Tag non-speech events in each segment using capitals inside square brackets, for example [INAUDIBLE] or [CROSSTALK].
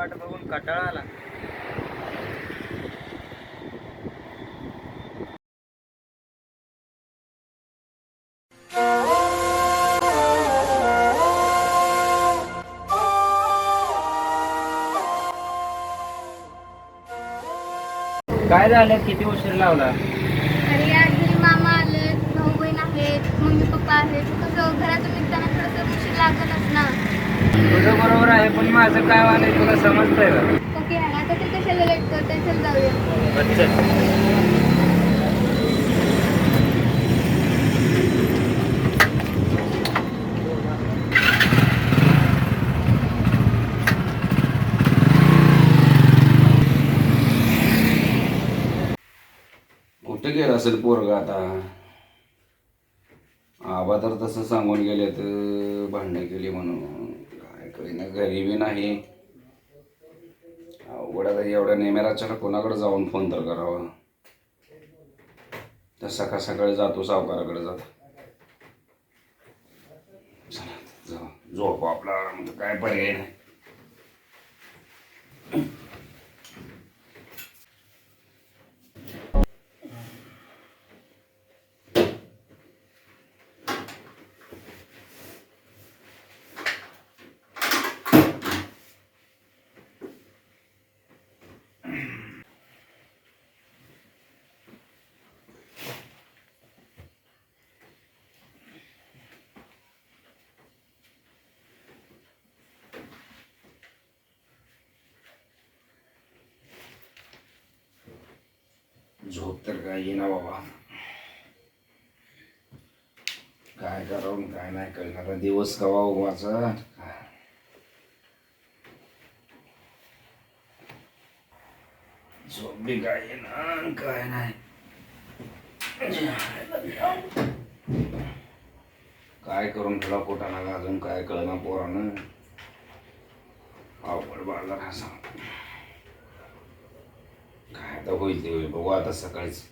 वाट बघून कटाळा आला. काय झालं? किती उशीर लावला? अरे आज मामा आले भाऊ बहीण आहेत मम्मी पप्पा आहेत. कसं घरातून निघताना थोडंसं उशीर लागतच ना. तुझं बरोबर आहे पण माझं काय वालंय तुला समजतंय का? ओके आता ते कशाला लेट करते चल जाऊया. अच्छा. कुठे गेला असेल पोरगा आता? आबा तर तसं सांगून गेले तर भांडणं केली म्हणून. काय घरी बी नाही. अवघड एवढ्या नेमेराच्या कोणाकडे जाऊन फोन तर करावा? तर सकाळ सकाळी जातो सावकाराकडे जातो. चला जा झोप आपला काय पर्याय नाही. उत्तर तर काय येईना बाबा. काय करावं काय नाही कळणार दिवस कवा हो उगवाचा झोप बी काय येणार काय नाही. काय करून ठेवा पोटाला अजून काय कळना पोरानं? अवघड बाजार हा सांग आता होईल ते होईल. बघू आता सकाळीच.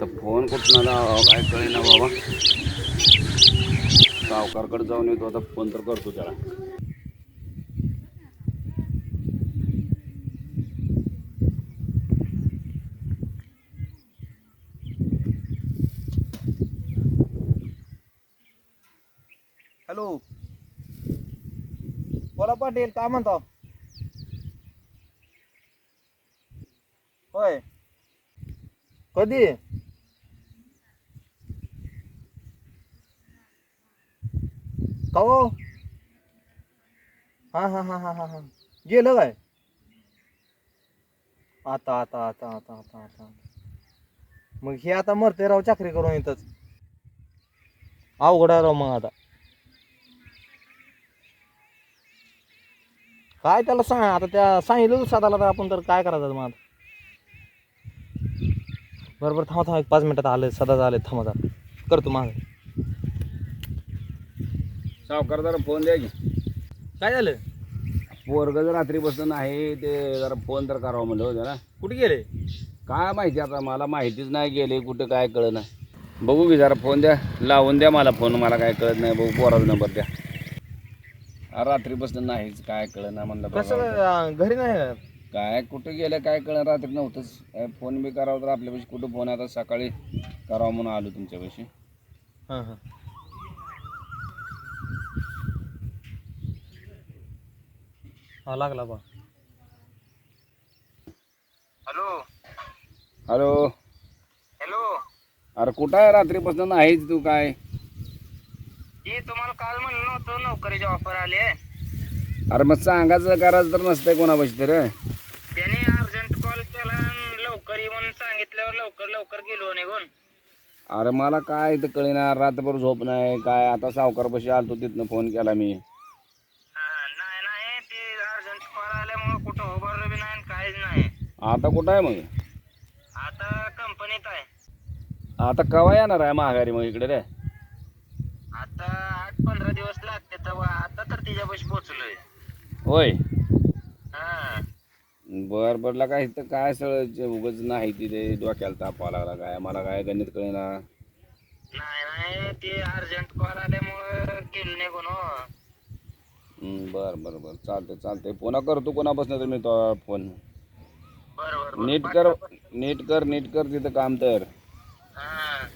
तर फोन कुठं लावा काय कळेना बाबा. सावकारकडे जाऊन येतो आता फोन तर करतो त्याला हॅलो बोला पाटील काय म्हणतो? होय. कधी? का हो? हा हा हा हा हा हा. गेलं काय? आता आता आता आता आता आता. मग हे आता मरते राव चाकरी करून येतच अवघड आहे राव मग आता. काय त्याला सांग आता त्या सांगितलं साधाला तर आपण तर काय करायचं मग बरोबर थांबा थांबा एक पाच मिनिटात आले सदा आले थांबा जरा करतो माग. सावकार जरा फोन द्या की. काय झालं? पोरग जर रात्री बसून आहे ते जरा फोन तर करावं म्हणलं हो जरा कुठे गेले? काय माहिती आता मला माहितीच नाही गेले कुठं काय कळत नाही. बघू की जरा फोन द्या लावून द्या मला फोन मला काय कळत नाही बघू पोराचा नंबर द्या. रात्री बसून नाहीच काय कळत नाही म्हणलं कसं बघावं. अं, घरी नाही? काय कुठं गेलं काय कळलं रात्री नव्हतंच. काय फोन बी करावं तर आपल्यापाशी कुठं फोन आता सकाळी करावं म्हणून आलो तुमच्यापाशी. हां हां. हा लागला बा. हॅलो? हॅलो? हॅलो? अरे कुठं आहे? रात्रीपासून नाहीच तू काय? काल म्हणलं नव्हतं नोकरीचे ऑफर आले अरे मग सांगायचं करायचं तर नसतंय कोणापाशी तर त्याने अर्जंट कॉल केला आणि लवकर ये म्हणून सांगितल्यावर लवकर लवकर गेलो निघून. अरे मला काय इथं कळेना रात्रभर झोप नाही काय? आता सावकारपाशी आलतो तिथनं फोन केला मी. हा, नाही नाही ते अर्जंट कॉल आल्यामुळे कुठं उभारलं बी नाही आणि काहीच नाही. आता कुठं आहे मग? आता कंपनीत आहे. आता कवा येणार आहे माघारी मग इकडे रे? आता पंधरा दिवस लागते तेव्हा. आता तर तिच्यापाशी पोचलोय. होय? हा. बर बरला काय इथं काय सगळं उगच नाही तिथे डोक्याला तापावा लागला काय? मला काय गणित कळेना. नाही नाही. ते अर्जंट कॉल आल्यामुळं गेलो निघून हो. हम्म, बर बर बर. चालतंय चालतंय. पुन्हा करतो कोणापासून तर मी तो फोन. बरं बरं नीट कर नीट कर नीट कर तिथं काम तर. हा.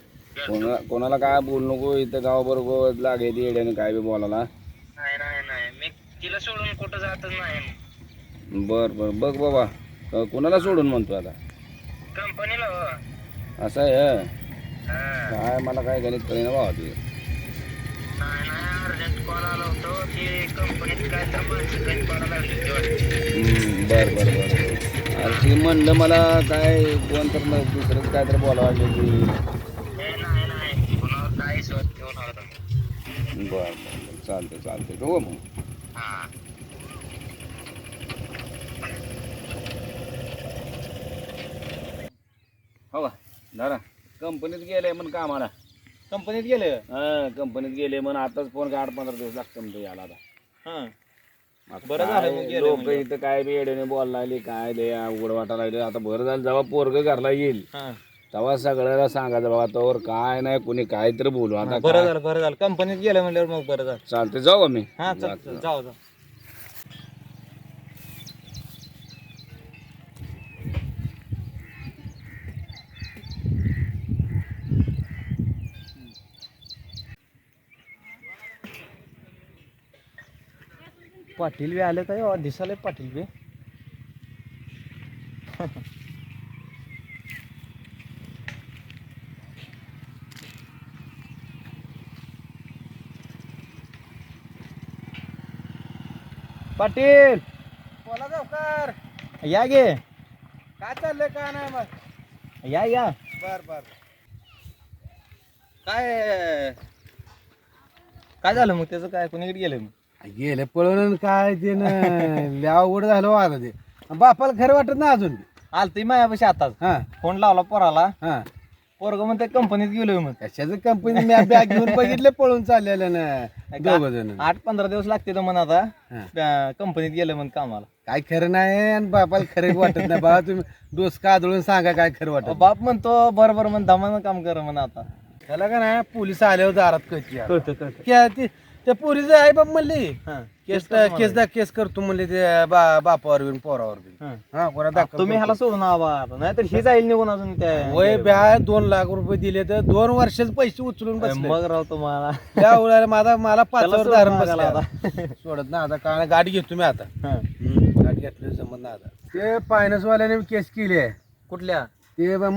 कोणा कोणाला काय बोलू नको इथं गाव बरोबर लागे ती येड्याने काय बी बोलायला. नाही नाही नाही. मी तिला सोडून कुठं जातच नाही. बर बर. बघ बाबा. अ, कोणाला सोडून म्हणतो आता? कंपनीला हो. असं आहे हं? काय मला काय गणित कळेना बाबा तुझं. नाही नाही. अर्जंट कॉल आला होतो ते कंपनीत काय तर माणसं कधी पडायला लागली होती वाटतं. हम्म, बर बर बर. बर. अरे ती म्हणलं मला काय कोण तर न- दुसरंच काय तर बोलावं लागलं की हे नाही नाही कुणावर काही स्वत घेऊन आला तुम्ही बर बर चालतंय. चालतंय हो मग? हा. हो का? दादा कंपनीत गेले म्हण कामाला. कंपनीत गेले? हा कंपनीत गेले म्हण. आताच फोन काय आठ पंधरा दिवस लागतं म्हणतो याला आता. हा. आता बरं झालं काय मग गेले लोक म्हणजे. इथं काय बी येड्याने बोलायला लागली काय लय अवघड वाटायला लागले. आता बरं झालं जेव्हा पोरग घरला येईल हा. तेव्हा सगळ्याला सांगायचं बाबा तोवर काय नाही कुणी काय तर बोलू आता बरं झालं बरं झालं. कंपनीत गेलं म्हणल्यावर मग बरं झालं. चालते जाऊ आम्ही हा चल चल, जाऊ जाऊ पाटील बी आले काय? दिसाले पाटील बी. [LAUGHS] पाटील. बोला जाऊकर या गे. काय चाललंय काय नाही मग? या या. बर बर. काय काय झालं मग त्याचं? काय कोणीकडे गेलं मग? गेले पळून आणि काय ते ना लय अवघड झालं हो आता ते. बापाला खरं वाटत ना अजून. आलती मायापाशी आताच. हा. फोन लावला पोराला. हा. पोरग म्हणते कंपनीत गेलोय मग कशाचं कंपनी? मी बॅग घेऊन बघितले पळून चाललेलं ना. दोघ जण. आठ पंधरा दिवस लागते तर म्हण आता. कंपनीत गेलं म्हण कामाला. काय खरं नाही आणि बापाला खरं वाटत नाही. बाबा तुम्ही डोस का आदळून सांगा काय खरं वाटत बाप म्हणतो बरं बरं म्हण दमानं काम कर म्हण आता. त्याला का नाही पोलीस आल्यावर दारात कळची कळतं कळतं. क्या ती त्या पोरीचं आई बाप म्हणली. केस केस दा केस करतो म्हणले ते बा बापावर बिन पोरावर बिन. हा. हा कोणा दाखल तुम्ही ह्याला सोडून आवा नाही तर ही जाईल निघून अजून त्या वय ब्या दोन लाख रुपये दिले तर दोन वर्षाचे पैसे उचलून बसले. मग राव तुम्हाला. त्या वेळेला माझा मला त्याला पाचावर सोडून धारण मागायला बसले सोडत ना आता काय गाडी घेतो मी आता. हा. गाडी घेतली जमत ना आता. ते फायनान्स वाल्याने केस केली आहे. कुठल्या? ते ब-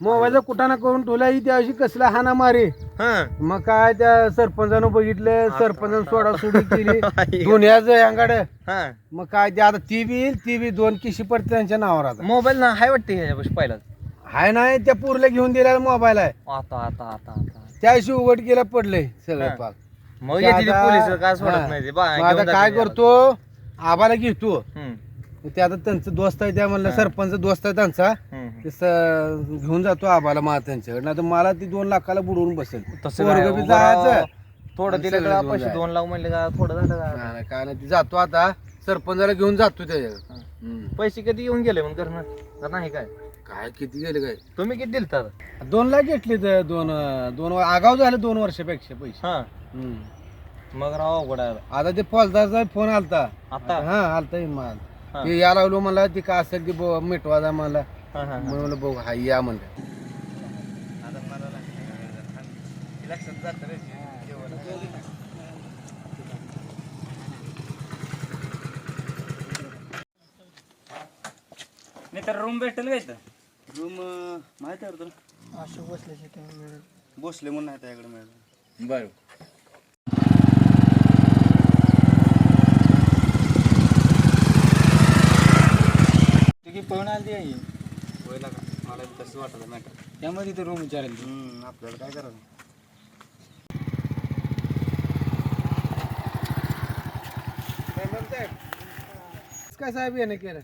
मोबाईलचं मोबाईलचं कुठाना करून ठेवला त्या दिवशी कसला हाना मारे. हा. मग काय त्या सरपंचानं बघितलं सरपंचानं सोडा सोडी केली. [LAUGHS] दुनियाचं अंगाड. हा. मग काय ते आता ती बी येईल ती बी दोन किशी पडते त्यांच्या नावावर आता. मोबाईल ना हाय वाटते ह्याच्यापाशी पहिलाच हाय नाही त्या पूरला घेऊन दिलेला मोबाईल आहे. आता आता आता आता. त्या दिवशी उघड केला पडलंय सगळं हा. पाक. मग ते येते आता- पोलीस काय सोडत हा. नाही ते. बा- मग घेऊन आता जाते काय त्याला. करतो? आबाला घेतो. ते आता त्यांचं दोस्त आहे त्या म्हणलं हा. सरपंच दोस्त आहे त्यांचा. ते स- घेऊन जातो आबाला मला त्यांच्याकडे. नाही तर मला ती दोन लाखाला बुडवून बसेल. तसं पोरगं काय, बी उभं राहा. जायचं. थोडं आणि दिलं सगळं का घेऊन पैसे. दोन लाख म्हणले का थोडं झालं का? नाही, नाही, काय नाही ती जातो आता. सरपंचाला घेऊन जातो त्याच्याकडे. हा. हम्म. पैसे कधी येऊन गेले मग घरनं? का नाही काय? काय किती गेले काय? तुम्ही किती दिलतात दोन लाख घेतले तर दोन दोन वर- आगाव झाले दोन वर्षापेक्षा पैसे. हा. हम्म. मग राव अवघड आहे. आता. ते फौजदारचा फोन आलता. आता? हा आलता येईल माल हा. ते या लागलो मला ती का असेल ती ब- मिटवा जा मला हा, हा, हा. म्हणलं बघू हा या म्हणलं. नाही तर रूम भेटेल का इथं? रूम माहीत आहे तुला? अशोक बसल्याची ते मिळेल. भोसले म्हणून आहे त्याकडे मिळालं. बरं. ती पळून आली आहे मला बी तसं वाटलं मॅटर त्यामध्ये ते रूम विचारेल आपल्याला काय करायचं? काय साहेब याने केलं?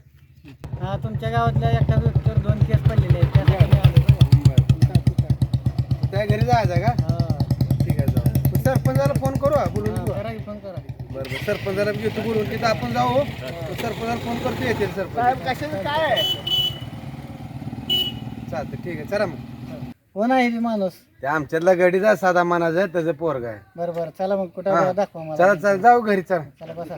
हा तुमच्या गावातल्या एका व्यक्तीवर दोन केस पडलेले आहेत त्यासाठी आलो. त्या घरी जायचं का? हा. ठीक आहे जाऊ. सरपंचाला फोन करू हा, बोलून हा, घेऊ. करा की फोन करा. बरं बरं. सरपंचाला घेतो बोलून तिथं आपण जाऊ. सरपंचाला फोन करतो येतील सरपंच. कशाचं काय चालतं ठीक आहे चला मग. हो नाही बी माणूस. ते आमच्यातला गडीचा साधा मानाचा त्याचं पोरग आहे. बरं बरं चला मग हा. कुठं दाखवा मला. चला चला जाऊ घरी चला. चला बसा.